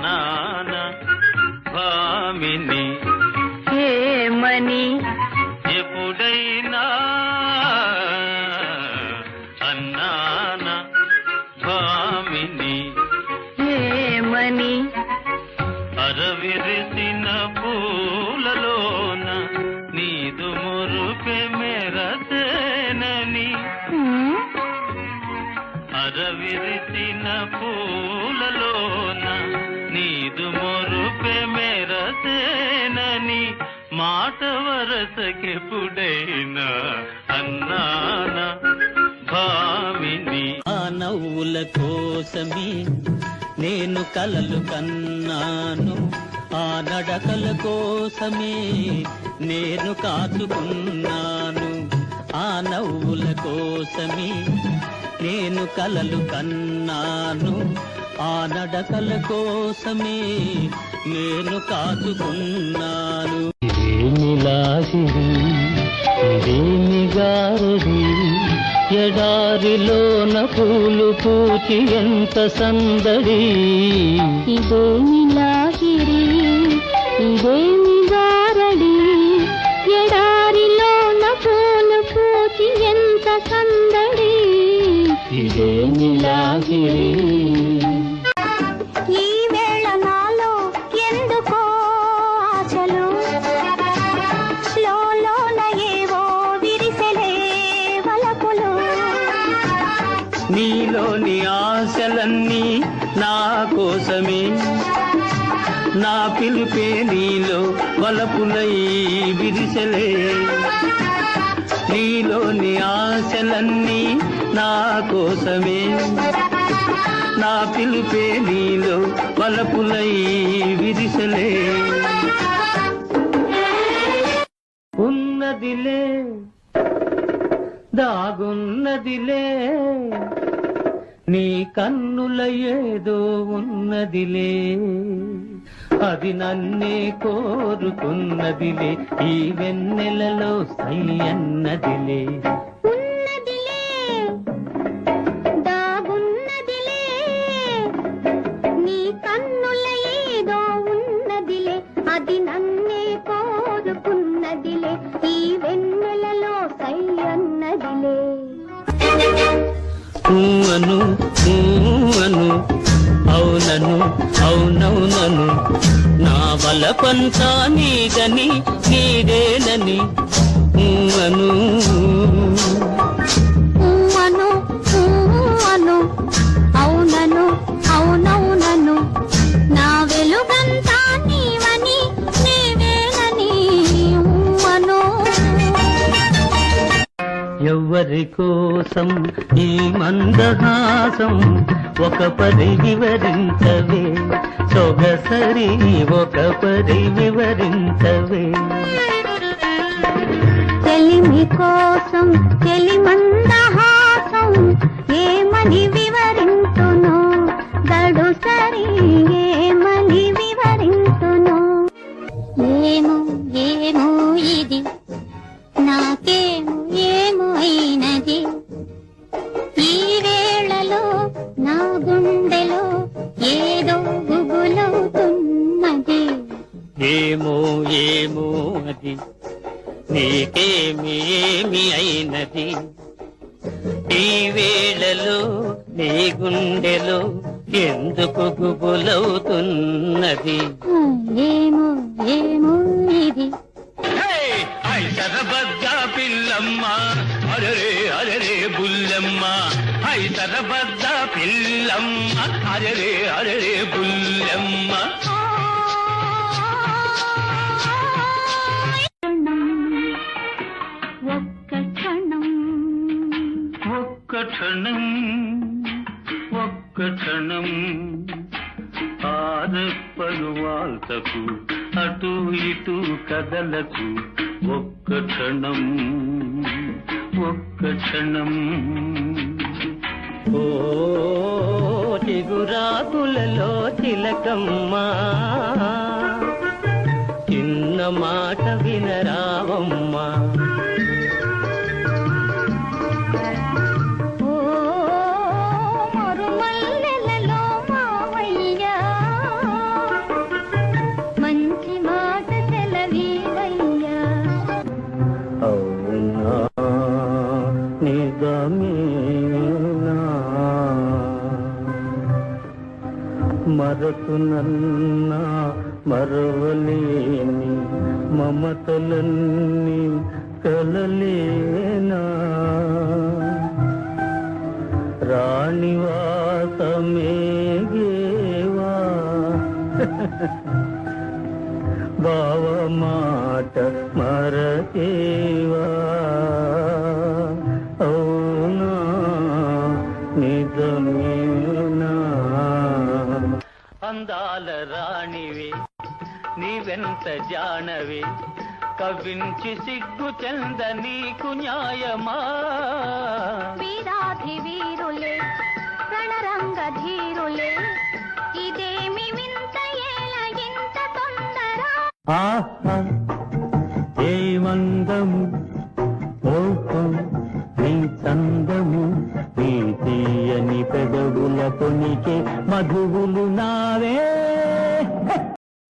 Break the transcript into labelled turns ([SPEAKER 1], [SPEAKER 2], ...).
[SPEAKER 1] అన్నాన భామిని
[SPEAKER 2] ఏమని
[SPEAKER 1] ఎప్పుడైనా అన్నాన భామిని
[SPEAKER 2] ఏమని
[SPEAKER 1] అరవిరిసిన పూలలోన నీదు మురుపె మెరసేనని. అరవిరిసిన పూలలోన నీదు మురుపె మాట వరసకి అన్నాన భామిని.
[SPEAKER 3] ఆ నవ్వుల కోసమే నేను కలలు కన్నాను. ఆ నడకల కోసమే నేను కాచుకున్నాను. ఆ నవ్వుల కోసమే నేను కలలు కన్నాను. ఆ నడకల కోసమే నేను కాచుకున్నాను గారడి ఎడారిలోన పూలు పూచి ఎంత సందడి?
[SPEAKER 2] ఇదేమి లాహిరి ఇదేమి గారడి? ఎడారిలోన పూలు పూచి ఎంత సందడి
[SPEAKER 3] కోసమే నా పిలుపే నీలో వలపులై విరిసలే. నీలోని ఆశలన్నీ నా కోసమే. నా పిలుపే నీలో వలపులై విరిసలే. ఉన్నదిలే దాగున్నదిలే నీ కన్నుల ఏదో ఉన్నదిలే. అది నన్నే కోరుకున్నదిలే. ఈ వెన్నెలలో సై అన్నదిలే.
[SPEAKER 2] అది నన్ను అవునను
[SPEAKER 3] అను అవునను అవునవునను. నా బలపంతా నీదని నీదేనని అను ఎవ్వరి కోసం ఈ మందహాసం ఒక పరి వివరించవే? సొగసరి ఒక పరి వివరించవే?
[SPEAKER 2] చెలిమి కోసం చెలి మందహాసం ఏమని వివరించును గడు సరి ఏమని వివరించును ఏమో ఏమో వేళలో నీ గుండెలో
[SPEAKER 3] ఎందుకు గుబులవుతున్నది?
[SPEAKER 2] ఏమో ఏమో ఇది.
[SPEAKER 1] ఐసరబద్ద పిల్లమ్మ అరరే అరరే బుల్లమ్మ. ఐసరబద్ద పిల్లమ్మ అరరే అరరే బుల్లమ్మ.
[SPEAKER 2] ఒక్క క్షణం
[SPEAKER 1] ఒక్క క్షణం ఆరెప్పలు వాల్తకు అటు ఇటు కదలకు ఒక్క క్షణం ఒక్క క్షణం.
[SPEAKER 3] ఓ చిగురాకులలో తిలకమ్మా చిన్న మాట వినరావమ్మా.
[SPEAKER 2] మరతు
[SPEAKER 3] నన్న మరవలేని మమతలన్నీ కలలేనా. రాణివాసమేగేవా బావ మాట మరచేవా అవునా నిజమేనా
[SPEAKER 2] అందాల రాణివి నీవెంత జానవి కవించి సిగ్గు చెంద నీకు న్యాయమా
[SPEAKER 3] ఆహా ఏ మందము ఓహో నీ చందము నీ తీయని పెదవుల కొనికే మధువులు నావే.